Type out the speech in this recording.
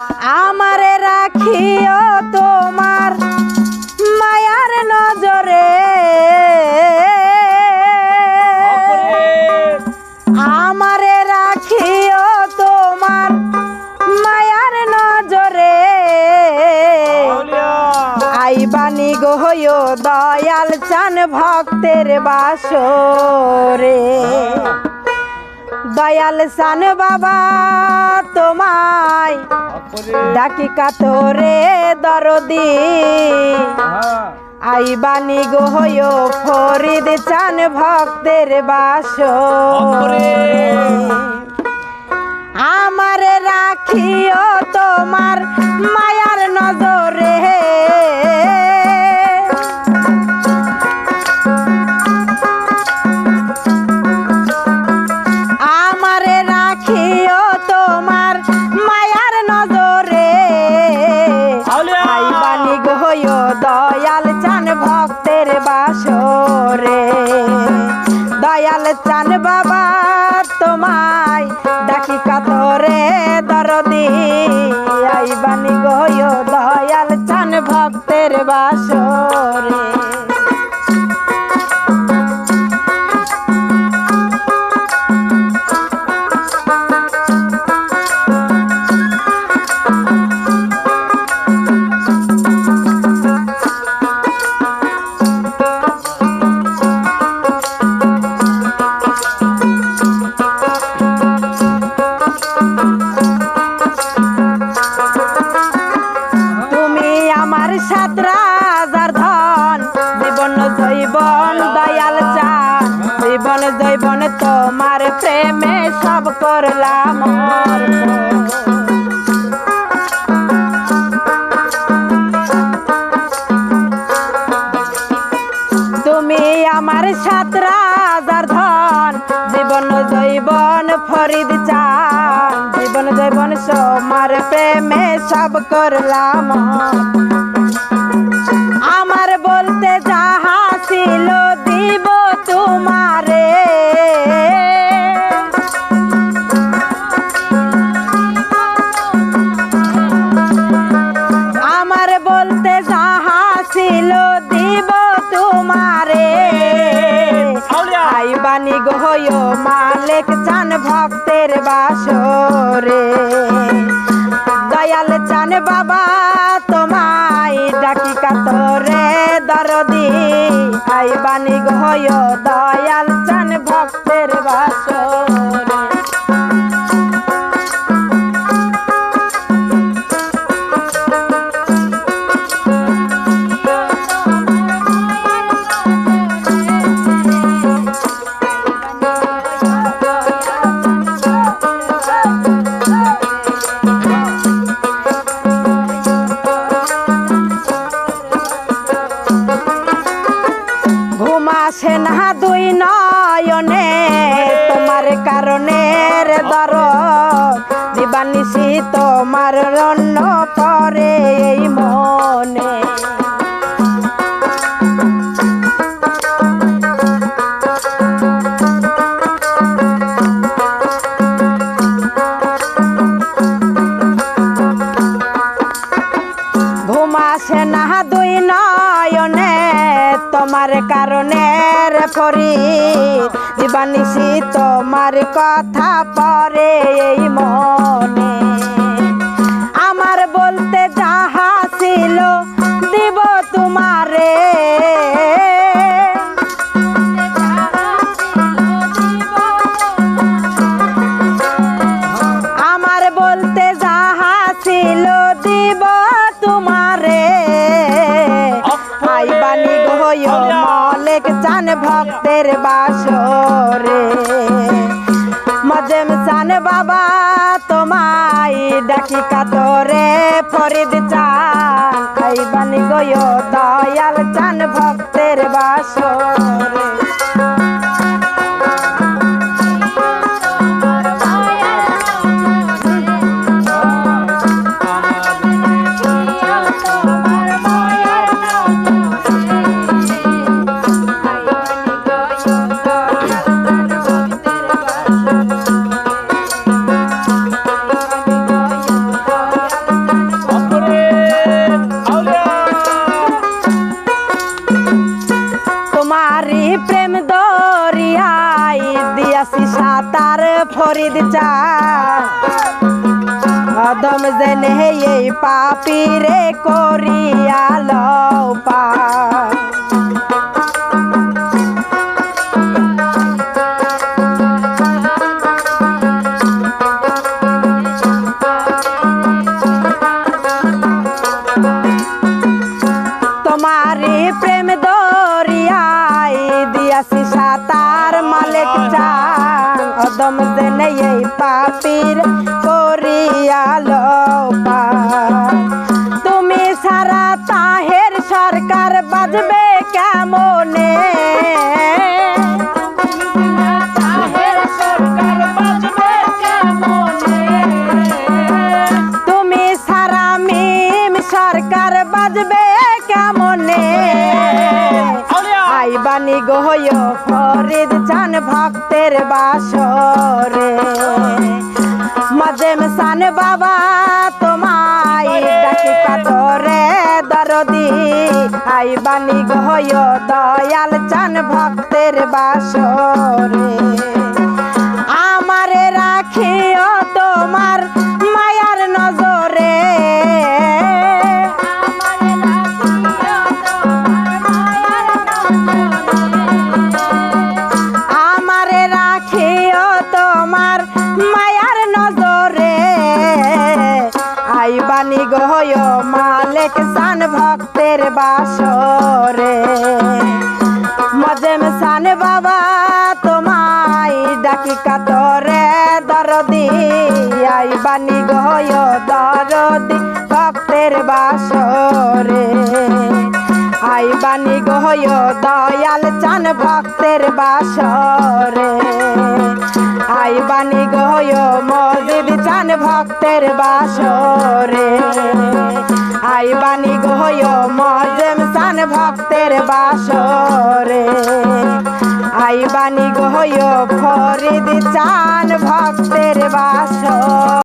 আমারে রাখিও তোমার মায়ার নজরে। আমারে রাখিও তোমার মায়ার নজরে। আইবানি গহয় দয়াল চান ভক্তের বাসরে। দয়াল সান বাবা তোমায় ডাকি কাতরে দরদি। আইবানি গহয় ফরিদ চান ভক্তের বাস। আমার রাখিও তোমার মায়ার জীবন, জৈবন তোমার প্রেমে সব করলাম তুমি আমার সাত রাজার ধন, জীবন, জৈবন ফরিদ চান, জীবন, জৈবন সোমার প্রেমে সব করলাম যাহা দিব তোমারে। আইবানি গহয় মালিক চান ভক্তের বাসরে। দয়াল চান বাবা তোমায় ডাকি কাতরে দরদি। আইবানি গহয় দয়াল চান ভক্তের বাসরে। রন্ন করে এই মনে। ঘুমাসে না দুই নয়নে, তোমার কারণে রে ফরি দিবানিসি তোমার কথা পরে এই মনে। মজেম চান বাবা তোমায় ডাকি কাতরে ফরিদ চান খাইবানি গয় দয়াল দরিয়াই দিয়াছি সাতার ফরিদ চা। অদম জেনে এই পাপি রে করিয়া লও পা। পাপির করিয়াল তুমি সারা তাহের সরকার বাজবে কেমনে? বানি গহয় ফরিদ চান ভক্তের বাসরে। মজেম সান বাবা তোমায় ডাকি কাতরে দরদি। আই বানি গহয় দয়াল চান ভক্তের বাসরে। আমারে রাখিও তোমার সান ভক্তের বাসরে। মজেম সান বাবা, তোমায় ডাকি কাতরে দরদি। আইবানি গয় দরদি ভক্তের বাসরে। আইবানি গয় দয়াল চান ভক্তের বাসরে। আইবানি গয় মজিদ চান ভক্তের বাসরে। আইবানি গয় মজেম সান ভক্তের বাসরে। আইবানি গয় ফরিদ চান ভক্তের বাসর।